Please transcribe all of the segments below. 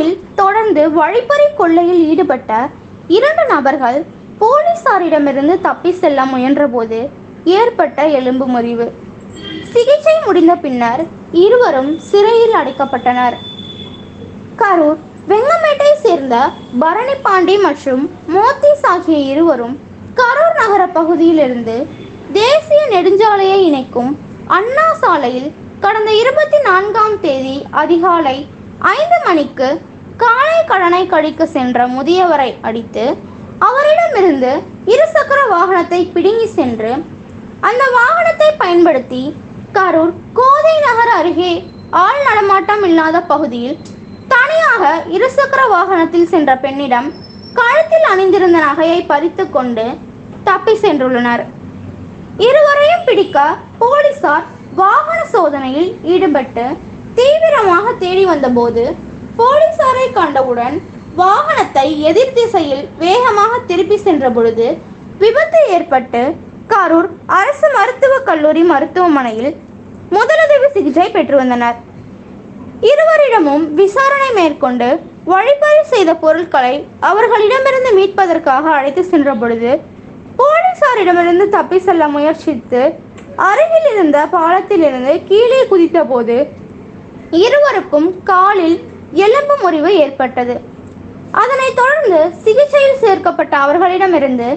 காரில் தொடர்ந்து வழிப்பறி கொள்ளையில் ஈடுபட்ட இரண்டு நபர்கள் போலீசாரிடமிருந்து தப்பி செல்ல முயன்றபோது ஏற்பட்ட எலும்பு முறிவு. சிகிச்சை முடிந்த பின்னர் இருவரும் சிறையில் அடைக்கப்பட்டனர். கரூர் வெங்கமேட்டை சேர்ந்த பரணி பாண்டி மற்றும் மோத்திஸ் ஆகிய இருவரும் கரூர் நகர பகுதியிலிருந்து தேசிய நெடுஞ்சாலையை இணைக்கும் அண்ணா சாலையில் கடந்த இருபத்தி நான்காம் தேதி அதிகாலை ஐந்து மணிக்கு காலை கடனை கழிக்க சென்ற முதியவரை அடித்து அவரிடமிருந்து இருசக்கர வாகனத்தை பிடுங்கி சென்று அந்த வாகனத்தை பயன்படுத்தி கரூர் கோதை நகர் அருகே ஆள் நடமாட்டம் இல்லாத பகுதியில் தனியாக இருசக்கர வாகனத்தில் சென்ற பெண்ணிடம் கழுத்தில் அணிந்திருந்த நகையை பறித்து கொண்டு தப்பி சென்றுள்ளனர். இருவரையும் பிடிக்க போலீசார் வாகன சோதனையில் ஈடுபட்டு தீவிரமாக தேடி வந்தபோது போலீசாரை கண்டவுடன் வாகனத்தை எதிர் திசையில் வேகமாக திருப்பி சென்ற பொழுது விபத்து ஏற்பட்டு கரூர் அரசு மருத்துவக் கல்லூரி மருத்துவமனையில் முதலுதவி சிகிச்சை பெற்று வந்தனர். இருவரிடமும் விசாரணை மேற்கொண்டு வழிபறி செய்த பொருட்களை அவர்களிடமிருந்து மீட்பதற்காக அழைத்து சென்ற பொழுது போலீசாரிடமிருந்து தப்பி செல்ல முயற்சித்து அருகில் இருந்த பாலத்திலிருந்து கீழே குதித்தபோது இருவருக்கும் காலில் எலும்பு முறிவு ஏற்பட்டது. அதனைத் தொடர்ந்து சிகிச்சையில் சேர்க்கப்பட்ட அவர்களிடமிருந்து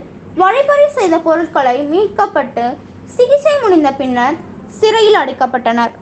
வழிபறி செய்த பொருட்களை மீட்கப்பட்டு சிகிச்சை முடிந்த பின்னர் சிறையில் அடைக்கப்பட்டனர்.